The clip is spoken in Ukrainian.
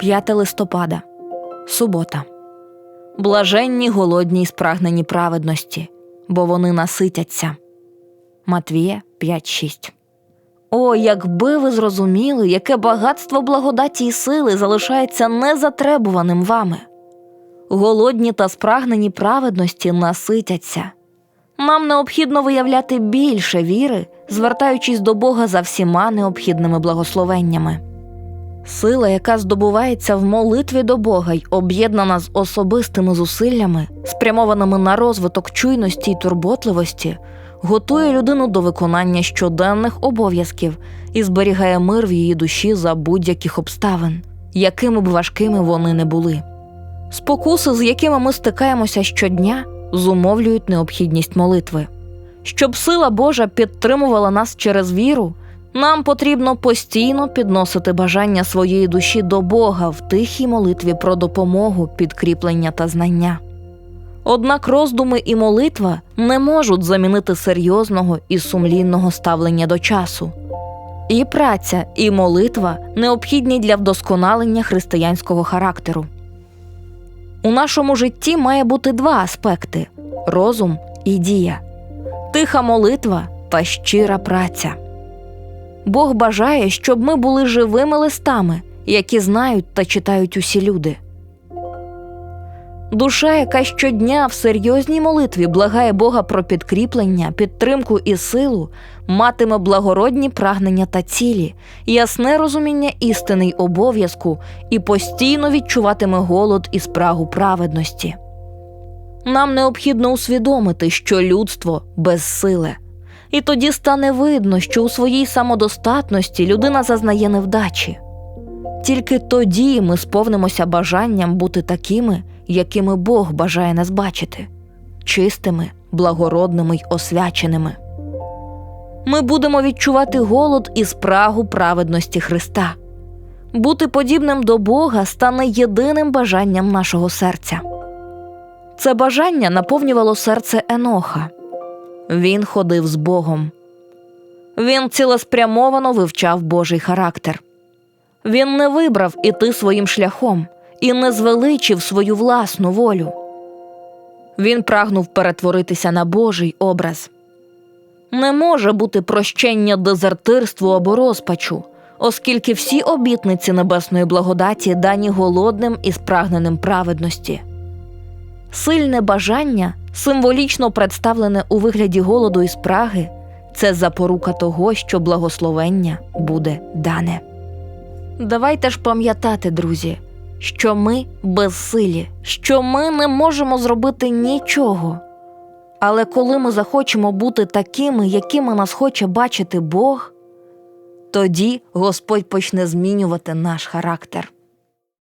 5 листопада, субота. Блаженні голодні й спрагнені праведності, бо вони наситяться. Матвія 5.6 О, якби ви зрозуміли, яке багатство благодаті й сили залишається незатребуваним вами. Голодні та спрагнені праведності наситяться. Нам необхідно виявляти більше віри, звертаючись до Бога за всіма необхідними благословеннями. Сила, яка здобувається в молитві до Бога й об'єднана з особистими зусиллями, спрямованими на розвиток чуйності й турботливості, готує людину до виконання щоденних обов'язків і зберігає мир в її душі за будь-яких обставин, якими б важкими вони не були. Спокуси, з якими ми стикаємося щодня, зумовлюють необхідність молитви. Щоб сила Божа підтримувала нас через віру, нам потрібно постійно підносити бажання своєї душі до Бога в тихій молитві про допомогу, підкріплення та знання. Однак роздуми і молитва не можуть замінити серйозного і сумлінного ставлення до часу. І праця, і молитва необхідні для вдосконалення християнського характеру. У нашому житті має бути два аспекти розум і дія, тиха молитва та щира праця. Бог бажає, щоб ми були живими листами, які знають та читають усі люди. Душа, яка щодня в серйозній молитві благає Бога про підкріплення, підтримку і силу, матиме благородні прагнення та цілі, ясне розуміння істини й обов'язку і постійно відчуватиме голод і спрагу праведності. Нам необхідно усвідомити, що людство безсиле, і тоді стане видно, що у своїй самодостатності людина зазнає невдачі. Тільки тоді ми сповнимося бажанням бути такими, якими Бог бажає нас бачити чистими, благородними й освяченими. Ми будемо відчувати голод і спрагу праведності Христа. Бути подібним до Бога стане єдиним бажанням нашого серця. Це бажання наповнювало серце Еноха. Він ходив з Богом. Він цілеспрямовано вивчав Божий характер. Він не вибрав іти своїм шляхом і не звеличив свою власну волю. Він прагнув перетворитися на Божий образ. Не може бути прощення дезертирству або розпачу, оскільки всі обітниці небесної благодаті дані голодним і спрагненим праведності. Сильне бажання, символічно представлене у вигляді голоду і спраги, це запорука того, що благословення буде дане. Давайте ж пам'ятати, друзі, що ми безсилі, що ми не можемо зробити нічого. Але коли ми захочемо бути такими, якими нас хоче бачити Бог, тоді Господь почне змінювати наш характер.